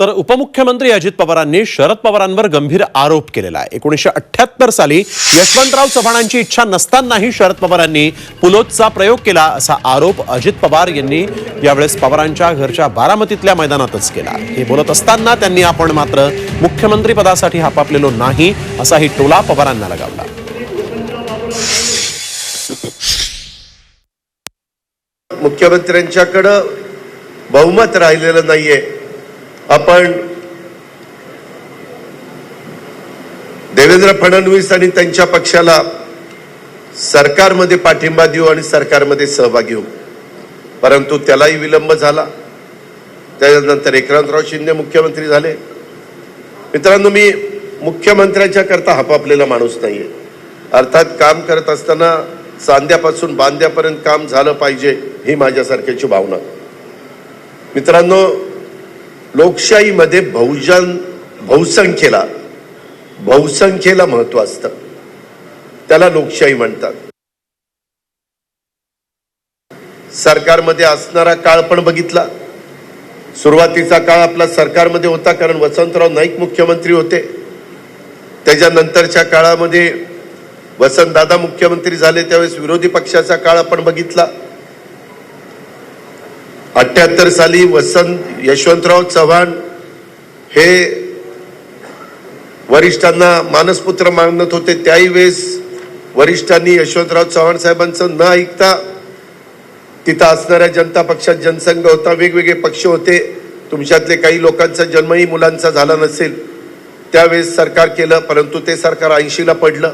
तर उपमुख्यमंत्री अजित पवारांनी शरद पवारांवर गंभीर आरोप केलेला आहे. एकोणीसशे अठ्ठ्याहत्तर साली यशवंतराव चव्हाणांची इच्छा नसतानाही शरद पवारांनी पुलोदचा प्रयोग केला असा आरोप अजित पवार यांनी यावेळेस पवारांच्या घरच्या बारामतीतल्या मैदानातच केला. हे बोलत असताना त्यांनी आपण मात्र मुख्यमंत्री पदासाठी हापापलेलो नाही असाही टोला पवारांना लगावला. मुख्यमंत्र्यांच्याकडं बहुमत राहिलेलं नाहीये. आपण देवेंद्र फडणवीस आणि त्यांच्या पक्षाला सरकारमध्ये पाठिंबा देऊ आणि सरकारमध्ये सहभागी होऊ. परंतु त्यालाही विलंब झाला. त्याच्यानंतर एकनाथराव शिंदे मुख्यमंत्री झाले. मित्रांनो मी मुख्यमंत्र्यांच्या करता हपापलेला माणूस नाहीये. अर्थात काम करत असताना सांध्यापासून बांध्यापर्यंत काम झालं पाहिजे ही माझ्यासारख्याची भावना. मित्रांनो लोकशाहीमध्ये बहुजन बहुसंख्येला बहुसंख्येला महत्त्व असतं. त्याला लोकशाही म्हणतात. सरकारमध्ये असणारा काळ पण बघितला. सुरुवातीचा काळ आपला सरकारमध्ये होता कारण वसंतराव नाईक मुख्यमंत्री होते. त्याच्यानंतरच्या काळामध्ये वसंतदादा मुख्यमंत्री झाले त्यावेळेस विरोधी पक्षाचा काळ आपण बघितला. अठ्याहत्तर साली वसंत यशवंतराव चव्हाण हे वरिष्ठांना मानसपुत्र मागणत होते. त्याही वेळेस वरिष्ठांनी यशवंतराव चव्हाण साहेबांचं न ऐकता तिथं असणाऱ्या जनता पक्षात जनसंघ होता. वेगवेगळे पक्ष होते. तुमच्यातले काही लोकांचा जन्मही मुलांचा झाला नसेल. त्यावेळेस सरकार केलं परंतु ते सरकार ऐंशीला पडलं.